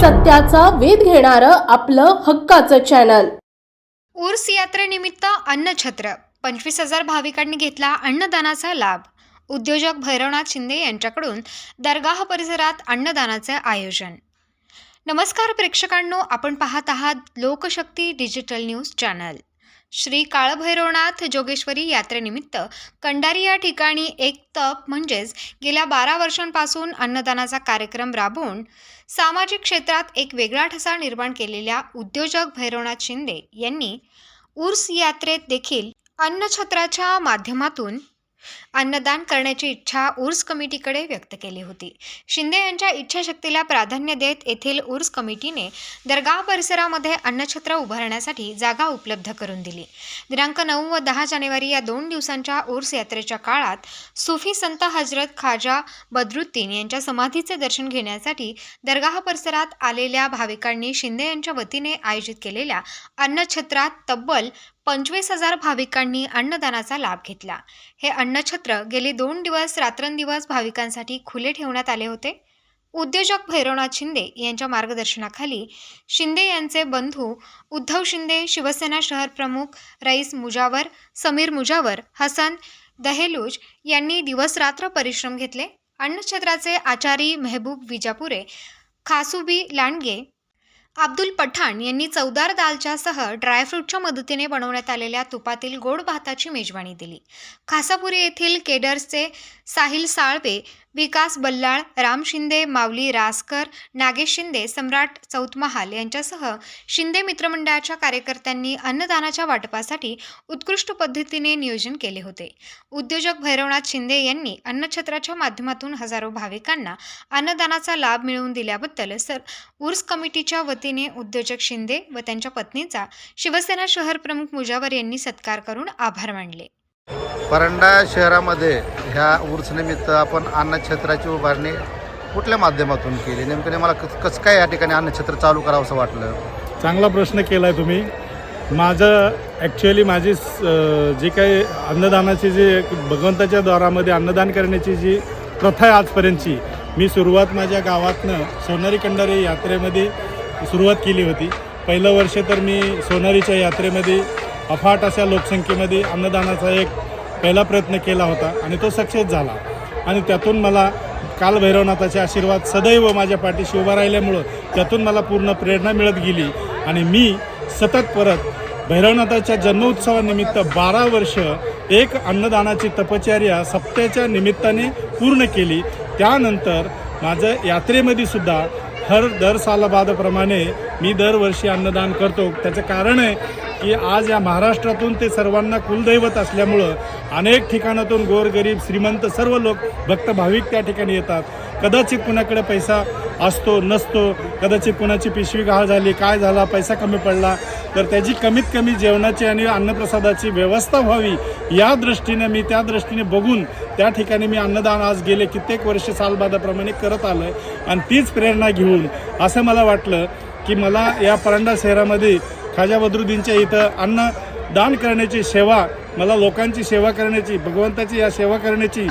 सत्याचा वेध घेणारं आपलं हक्काचं चॅनल ऊर्स यात्रेनिमित्त अन्नछत्र. पंचवीस हजार भाविकांनी घेतला अन्नदानाचा लाभ. उद्योजक भैरवनाथ शिंदे यांच्याकडून दरगाह परिसरात अन्नदानाचे आयोजन. नमस्कार प्रेक्षकांनो आपण पाहत आहात Lokshakti digital news channel Shri Kalbhairavnath Jogeshwari यात्रेनिमित्त कंडारी या ठिकाणी एक तप म्हणजेच गेल्या बारा वर्षांपासून अन्नदानाचा कार्यक्रम राबवून सामाजिक क्षेत्रात एक वेगळा ठसा निर्माण केलेल्या उद्योजक भैरवनाथ शिंदे यांनी उर्स यात्रेत देखील अन्नछत्राच्या माध्यमातून अन्नदान करण्याची इच्छा ऊर्स कमिटीकडे व्यक्त केली होती. शिंदे यांच्या इच्छाशक्तीला प्राधान्य देत येथील उर्स कमिटीने दरगाह परिसरामध्ये अन्नछत्र उभारण्यासाठी जागा उपलब्ध करून दिली. दिनांक नऊ व दहा जानेवारी या दोन दिवसांच्या ऊर्स यात्रेच्या काळात सुफी संत हजरत खाजा बद्रुद्दीन यांच्या समाधीचे दर्शन घेण्यासाठी दरगाह परिसरात आलेल्या भाविकांनी शिंदे यांच्या वतीने आयोजित केलेल्या अन्नछत्रात तब्बल पंचवीस हजार भाविकांनी अन्नदानाचा लाभ घेतला. हे अन्नछत्र गेले दोन दिवस रात्रंदिवस भाविकांसाठी खुले ठेवण्यात आले होते. उद्योजक भैरवनाथ शिंदे यांच्या मार्गदर्शनाखाली शिंदे यांचे बंधू उद्धव शिंदे शिवसेना शहर प्रमुख रईस मुजावर समीर मुजावर हसन दहेलूज यांनी दिवसरात्र परिश्रम घेतले. अन्नछत्राचे आचारी मेहबूब विजापुरे खासुबी लांडगे अब्दुल पठाण यांनी चवदार दालच्यासह ड्रायफ्रूटच्या मदतीने बनवण्यात आलेल्या तुपातील गोड भाताची मेजवानी दिली. खासापुरी येथील केडर्सचे साहिल साळवे विकास बल्लाळ राम शिंदे माऊली रासकर नागेश शिंदे सम्राट चौतमहाल यांच्यासह शिंदे मित्रमंडळाच्या कार्यकर्त्यांनी अन्नदानाच्या वाटपासाठी उत्कृष्ट पद्धतीने नियोजन केले होते. उद्योजक भैरवनाथ शिंदे यांनी अन्नछत्राच्या माध्यमातून हजारो भाविकांना अन्नदानाचा लाभ मिळवून दिल्याबद्दल सर उर्स कमिटीच्या वतीने उद्योजक शिंदे व त्यांच्या पत्नीचा शिवसेना शहर प्रमुख मुजावर यांनी सत्कार करून आभार मानले. परंडा शहरामध्ये ह्या ऊर्सनिमित्त आपण अन्नक्षेत्राची उभारणी कुठल्या माध्यमातून केली? नेमकं मला कस कसं काय या ठिकाणी अन्नक्षेत्र चालू करावं असं वाटलं? चांगला प्रश्न केला आहे तुम्ही. माझं ॲक्च्युअली माझी स- जी काही अन्नदानाची जी एक भगवंताच्या द्वारामध्ये अन्नदान करण्याची जी प्रथा आहे आजपर्यंतची मी सुरुवात माझ्या गावातनं सोनारी कंडारी यात्रेमध्ये सुरुवात केली होती. पहिलं वर्ष तर मी सोनारीच्या यात्रेमध्ये अफाट अशा लोकसंख्येमध्ये अन्नदानाचा एक पहिला प्रयत्न केला होता आणि तो सक्सेस झाला. आणि त्यातून मला काल भैरवनाथाचे आशीर्वाद सदैव माझ्या पाठीशी उभा राहिल्यामुळं त्यातून मला पूर्ण प्रेरणा मिळत गेली. आणि मी सतत परत भैरवनाथाच्या जन्मोत्सवानिमित्त बारा वर्ष एक अन्नदानाची तपचर्या सप्त्याच्या निमित्ताने पूर्ण केली. त्यानंतर माझं यात्रेमध्ये सुद्धा हर दर सालाबादप्रमाणे मी दरवर्षी अन्नदान करतो. त्याचं कारण आहे की आज या महाराष्ट्रातून ते सर्वांना कुलदैवत असल्यामुळं अनेक ठिकाणातून गोरगरीब श्रीमंत सर्व लोक भक्त भाविक त्या ठिकाणी येतात. कदाचित कुणाकडे पैसा असतो नसतो कदाचित कुणाची पिशवी गहाळ झाली काय झाला पैसा कमी पडला तर त्याची कमीत कमी जेवणाची आणि अन्नप्रसादाची व्यवस्था व्हावी या दृष्टीने मी त्या दृष्टीने बघून त्या ठिकाणी मी अन्नदान आज गेले कित्येक वर्ष सालबादाप्रमाणे करत आलो आहे आणि तीच प्रेरणा घेऊन असं मला वाटलं की मला या परांडा शहरामध्ये खाजा बद्रुद्दीनच्या इथं अन्न दान करण्याची सेवा मला लोकांची सेवा करण्याची भगवंताची या सेवा करण्याची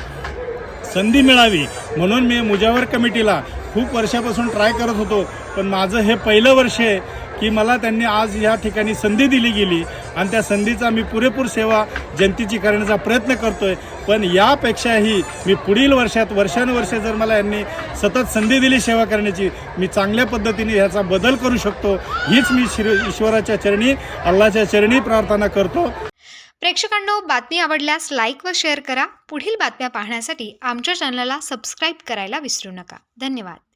संधी मिळावी म्हणून मी मुजावर कमिटीला खूप वर्षापासून ट्राय करत होतो. पण माझं हे पहिलं वर्ष आहे. की मला त्यांनी आज या ठिकाणी संधी दिली गेली आणि त्या संधीचा मी पुरेपूर सेवा जनतेची करण्याचा प्रयत्न करतोय. पण यापेक्षाही मी पुढील वर्षात वर्षानुवर्षे जर मला यांनी सतत संधी दिली सेवा करण्याची मी चांगल्या पद्धतीने ह्याचा बदल करू शकतो. हीच मी श्री ईश्वराच्या चरणी अल्लाच्या चरणी प्रार्थना करतो. प्रेक्षकांनो बातमी आवडल्यास लाईक व शेअर करा. पुढील बातम्या पाहण्यासाठी आमच्या चॅनलला सबस्क्राईब करायला विसरू नका. धन्यवाद.